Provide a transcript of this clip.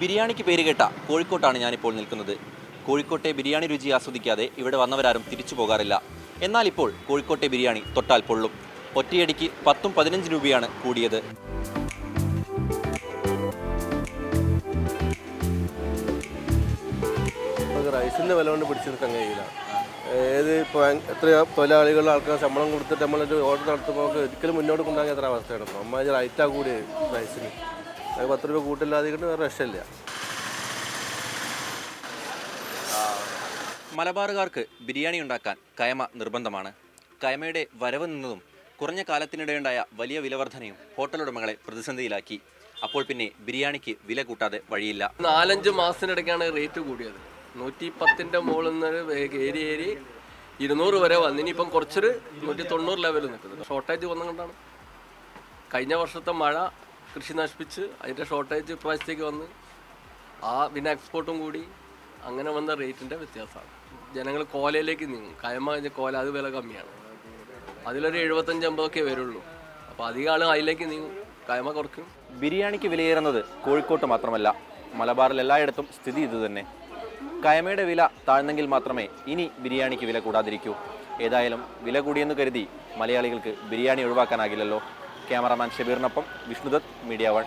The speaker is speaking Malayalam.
ബിരിയാണിക്ക് പേര് കേട്ട കോഴിക്കോട്ടാണ് ഞാനിപ്പോൾ നിൽക്കുന്നത്. കോഴിക്കോട്ടെ ബിരിയാണി രുചി ആസ്വദിക്കാതെ ഇവിടെ വന്നവരാരും തിരിച്ചു പോകാറില്ല. എന്നാൽ ഇപ്പോൾ കോഴിക്കോട്ടെ ബിരിയാണി തൊട്ടാൽ പൊള്ളും. ഒറ്റയടിക്ക് പത്തും പതിനഞ്ച് രൂപയാണ് കൂടിയത്. റൈസിന്റെ വില കൊണ്ട് പിടിച്ചു നിൽക്കാൻ കഴിയില്ല. ഏത് ഇപ്പോൾ എത്ര തൊഴിലാളികളും ആൾക്കാർ ശമ്പളം കൊടുത്തിട്ട് നമ്മളൊരു ഓർഡർ നടത്തുമ്പോൾ ഒരിക്കലും മുന്നോട്ട് കൊണ്ടുപോകാൻ എത്ര അവസ്ഥയാണ് ഇപ്പോൾ അമ്മ റൈറ്റാ കൂടി റൈസിന്. അത് പത്ത് രൂപ കൂട്ടില്ലാതെ കൊണ്ട് വേറെ രക്ഷയില്ല. മലബാറുകാർക്ക് ബിരിയാണി ഉണ്ടാക്കാൻ കയമ നിർബന്ധമാണ്. കയമയുടെ വരവ് നിന്നതും കുറഞ്ഞ കാലത്തിനിടെയുണ്ടായ വലിയ വിലവർധനയും ഹോട്ടലുടമകളെ പ്രതിസന്ധിയിലാക്കി. അപ്പോൾ പിന്നെ ബിരിയാണിക്ക് വില കൂട്ടാതെ വഴിയില്ല. നാലഞ്ച് മാസത്തിനിടയ്ക്കാണ് റേറ്റ് കൂടിയത്. നൂറ്റി പത്തിന്റെ മുകളിൽ നിന്ന് ഏരി ഏരി ഇരുന്നൂറ് വരെ വന്നു. ഇനിയിപ്പം കുറച്ചൊരു നൂറ്റി തൊണ്ണൂറ് ലെവലിൽ നിൽക്കുന്നത് ഷോർട്ടേജ് വന്നുകൊണ്ടാണ് കഴിഞ്ഞ വർഷത്തെ മഴ കൃഷി നശിപ്പിച്ച് അതിന്റെ ഷോർട്ടേജ് ഇപ്രാവശ്യത്തേക്ക് വന്ന് ആ പിന്നെ എക്സ്പോർട്ടും കൂടി അങ്ങനെ വന്ന റേറ്റിന്റെ വ്യത്യാസമാണ്. ജനങ്ങൾ കോലയിലേക്ക് നീങ്ങും. കയമ കോല അത് വില കമ്മിയാണ്. അതിലൊരു എഴുപത്തഞ്ച് അമ്പതൊക്കെ വരുള്ളൂ. അപ്പോൾ അധികം ആൾ അതിലേക്ക് നീങ്ങും. കയമ കുറയ്ക്കും. ബിരിയാണിക്ക് വിലയേറുന്നത് കോഴിക്കോട്ട് മാത്രമല്ല മലബാറിൽ എല്ലായിടത്തും സ്ഥിതി ഇതുതന്നെ കയമയുടെ വില താഴ്ന്നെങ്കിൽ മാത്രമേ ഇനി ബിരിയാണിക്ക് വില കൂടാതിരിക്കൂ. ഏതായാലും വില കൂടിയെന്ന് കരുതി മലയാളികൾക്ക് ബിരിയാണി ഒഴിവാക്കാനാകില്ലല്ലോ. ക്യാമറാമാൻ ഷബീറിനൊപ്പം വിഷ്ണുദത്ത് മീഡിയ വൺ.